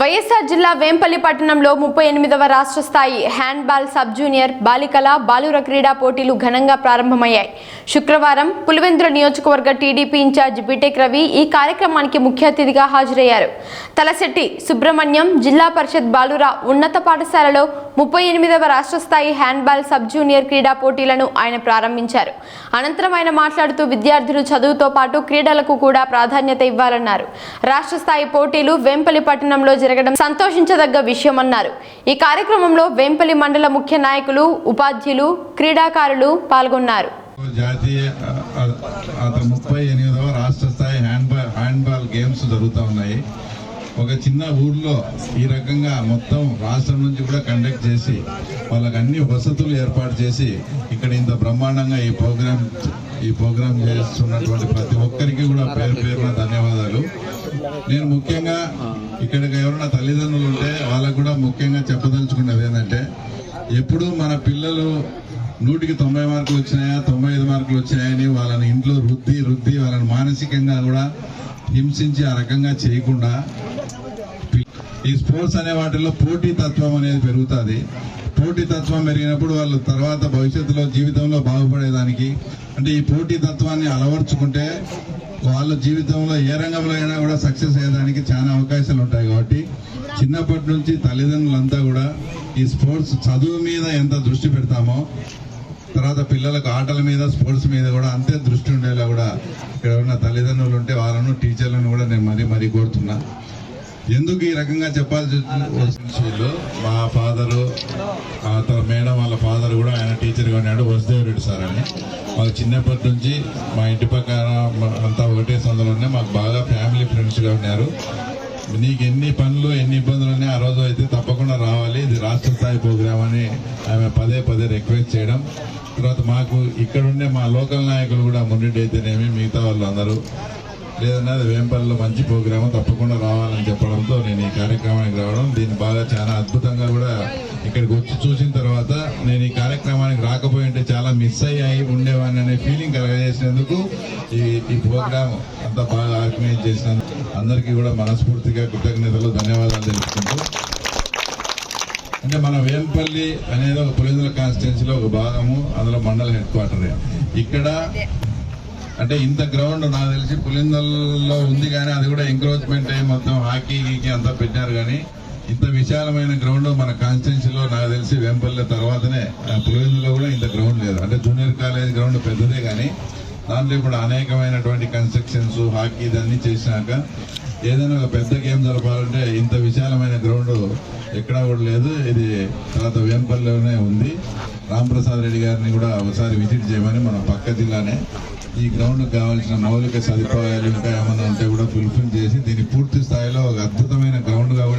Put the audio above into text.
వైఎస్ఆర్ జిల్లా వేంపల్లి పట్టణంలో ముప్పై ఎనిమిదవ రాష్ట్ర స్థాయి హ్యాండ్బాల్ సబ్ జూనియర్ బాలికల బాలుర క్రీడా పోటీలు ఘనంగా ప్రారంభమయ్యాయి. శుక్రవారం పులివెందుల నియోజకవర్గ టీడీపీ ఇన్ఛార్జ్ బిటెక్ రవి ఈ కార్యక్రమానికి ముఖ్య అతిథిగా హాజరయ్యారు. తలశెట్టి సుబ్రహ్మణ్యం జిల్లా పరిషత్ బాలుర ఉన్నత పాఠశాలలో ముప్పై ఎనిమిదవ రాష్ట్ర స్థాయి హ్యాండ్బాల్ సబ్ జూనియర్ క్రీడా పోటీలను ఆయన ప్రారంభించారు. అనంతరం ఆయన మాట్లాడుతూ విద్యార్థులు చదువుతో పాటు క్రీడలకు కూడా ప్రాధాన్యత ఇవ్వాలన్నారు. రాష్ట్ర స్థాయి పోటీలు వేంపల్లి పట్టణంలో జరగడం సంతోషించదగ్గ విషయమన్నారు. ఈ కార్యక్రమంలో వేంపల్లి మండల ముఖ్య నాయకులు ఉపాధ్యులు క్రీడాకారులు పాల్గొన్నారు. జాతీయ అతను ముప్పై ఎనిమిదవ రాష్ట్ర స్థాయి హ్యాండ్బాల్ హ్యాండ్బాల్ గేమ్స్ జరుగుతూ ఉన్నాయి. ఒక చిన్న ఊర్లో ఈ రకంగా మొత్తం రాష్ట్రం నుంచి కూడా కండక్ట్ చేసి వాళ్ళకి అన్ని వసతులు ఏర్పాటు చేసి ఇక్కడ ఇంత బ్రహ్మాండంగా ఈ ప్రోగ్రాం ఈ ప్రోగ్రాం చేస్తున్నటువంటి ప్రతి ఒక్కరికి కూడా పేరు పేరున ధన్యవాదాలు. నేను ముఖ్యంగా ఇక్కడికి ఎవరైనా తల్లిదండ్రులు ఉంటే వాళ్ళకు కూడా ముఖ్యంగా చెప్పదలుచుకున్నది ఏంటంటే ఎప్పుడు మన పిల్లలు నూటికి తొంభై మార్కులు వచ్చినాయా తొంభై ఐదు మార్కులు వచ్చాయని వాళ్ళని ఇంట్లో రుద్ది రుద్ది వాళ్ళని మానసికంగా కూడా హింసించి ఆ రకంగా చేయకుండా ఈ స్పోర్ట్స్ అనే వాటిలో పోటీ తత్వం అనేది పెరుగుతుంది. పోటీ తత్వం పెరిగినప్పుడు వాళ్ళు తర్వాత భవిష్యత్తులో జీవితంలో బాగుపడేదానికి అంటే ఈ పోటీ తత్వాన్ని అలవర్చుకుంటే వాళ్ళ జీవితంలో ఏ రంగంలో అయినా కూడా సక్సెస్ అయ్యేదానికి చాలా అవకాశాలు ఉంటాయి కాబట్టి చిన్నప్పటి నుంచి తల్లిదండ్రులంతా కూడా ఈ స్పోర్ట్స్ చదువు మీద ఎంత దృష్టి పెడతామో తర్వాత పిల్లలకు ఆటల మీద స్పోర్ట్స్ మీద కూడా అంతే దృష్టి ఉండేలా కూడా ఇక్కడ ఉన్న తల్లిదండ్రులు ఉంటే వాళ్ళను టీచర్లను కూడా నేను మరీ మరీ కోరుతున్నా. ఎందుకు ఈ రకంగా చెప్పాల్సి వీళ్ళు మా ఫాదరు ఆ తర్వాత మేడం వాళ్ళ ఫాదర్ కూడా ఆయన టీచర్గా ఉన్నాడు వసుదేవరెడ్డి సార్ అని. మాకు చిన్నప్పటి నుంచి మా ఇంటి పక్కన అంతా ఒకటే సందులోనే మాకు బాగా ఫ్యామిలీ ఫ్రెండ్స్గా ఉన్నారు. నీకు ఎన్ని పనులు ఎన్ని ఇబ్బందులు ఉన్నాయి ఆ రోజు అయితే తప్పకుండా రావాలి. ఇది రాష్ట్ర స్థాయి ప్రోగ్రామ్ అని ఆమె పదే పదే రిక్వెస్ట్ చేయడం. తర్వాత మాకు ఇక్కడ ఉండే మా లోకల్ నాయకులు కూడా మున్నిటి అయితేనేమి మిగతా వాళ్ళు అందరూ లేదన్నా అది వేంపల్లిలో మంచి ప్రోగ్రామ్ తప్పకుండా రావాలని చెప్పడంతో నేను ఈ కార్యక్రమానికి రావడం దీన్ని బాగా చాలా అద్భుతంగా కూడా ఇక్కడికి వచ్చి చూసిన తర్వాత నేను ఈ కార్యక్రమానికి రాకపోయింటే చాలా మిస్ అయ్యాయి ఉండేవాడిని అనే ఫీలింగ్ కలగజేసినందుకు ఈ ఈ ప్రోగ్రామ్ అంతా బాగా ఆర్గనైజ్ చేసినందుకు అందరికీ కూడా మనస్ఫూర్తిగా కృతజ్ఞతలు ధన్యవాదాలు తెలుపుకుంటూ. అంటే మన వేంపల్లి అనేది ఒక పులిందుల కాన్స్టిట్యున్సీలో ఒక భాగము అందులో మండల హెడ్ క్వార్టర్ ఇక్కడ అంటే ఇంత గ్రౌండ్ నాకు తెలిసి పులిందల్లో ఉంది కానీ అది కూడా ఎంక్రోచ్మెంట్ అయ్యి మొత్తం హాకీకి అంతా పెట్టారు కానీ ఇంత విశాలమైన గ్రౌండ్ మన కాన్స్టిట్యున్సీలో నాకు తెలిసి వేంపల్లె తర్వాతనే పులిందల్లో పులివెందులో కూడా ఇంత గ్రౌండ్ లేదు. అంటే జూనియర్ కాలేజ్ గ్రౌండ్ పెద్దదే కానీ దాంట్లో ఇప్పుడు అనేకమైనటువంటి కన్స్ట్రక్షన్స్ హాకీ ఇదన్నీ చేసినాక ఏదైనా ఒక పెద్ద గేమ్ జరపాలంటే ఇంత విశాలమైన గ్రౌండ్ ఎక్కడా కూడా లేదు. ఇది తర్వాత వేంపల్లిలోనే ఉంది. రాంప్రసాద్ రెడ్డి గారిని కూడా ఒకసారి విజిట్ చేయమని మన పక్క జిల్లానే ఈ గ్రౌండ్ కావాల్సిన మౌలిక సదుపాయాలు ఇంకా ఏమైనా ఉంటే కూడా ఫుల్ఫిల్ చేసి దీన్ని పూర్తి స్థాయిలో ఒక అద్భుతమైన గ్రౌండ్గా కూడా